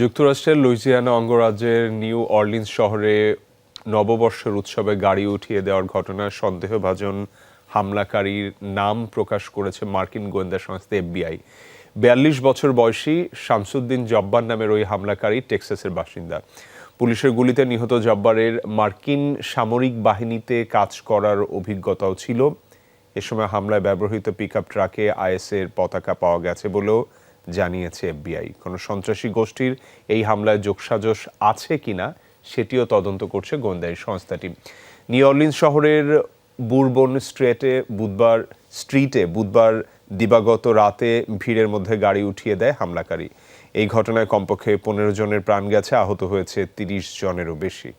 যুক্তরাষ্ট্রের লুইজিয়ানা অঙ্গরাজ্যের new Orleans শহরে নববর্ষের উৎসবে গাড়ি উঠিয়ে দেওয়ার ঘটনায় সন্দেহভাজন হামলাকারীর নাম প্রকাশ করেছে মার্কিন গোয়েন্দা সংস্থা এফবিআই। বিয়াল্লিশ বছর বয়সী শামসুদ্দিন জব্বার নামের ওই হামলাকারী টেক্সাসের বাসিন্দা। পুলিশের গুলিতে নিহত জব্বারের মার্কিন সামরিক বাহিনীতে কাজ করার অভিজ্ঞতাও ছিল। এ সময় হামলায় ব্যবহৃত পিকআপ ট্রাকে আইএসের পতাকা পাওয়া গেছে বলেও জানিয়েছে এফবিআই। কোনো সন্ত্রাসী গোষ্ঠীর এই হামলায় যোগসাজশ আছে কিনা সেটিও তদন্ত করছে গোয়েন্দা সংস্থাটি নিউ শহরের বুরবন স্ট্রেটে বুধবার, স্ট্রিটে বুধবার দিবাগত রাতে ভিড়ের মধ্যে গাড়ি উঠিয়ে দেয় হামলাকারী। এই ঘটনায় কমপক্ষে পনেরো জনের প্রাণ গেছে, আহত হয়েছে তিরিশ জনেরও বেশি।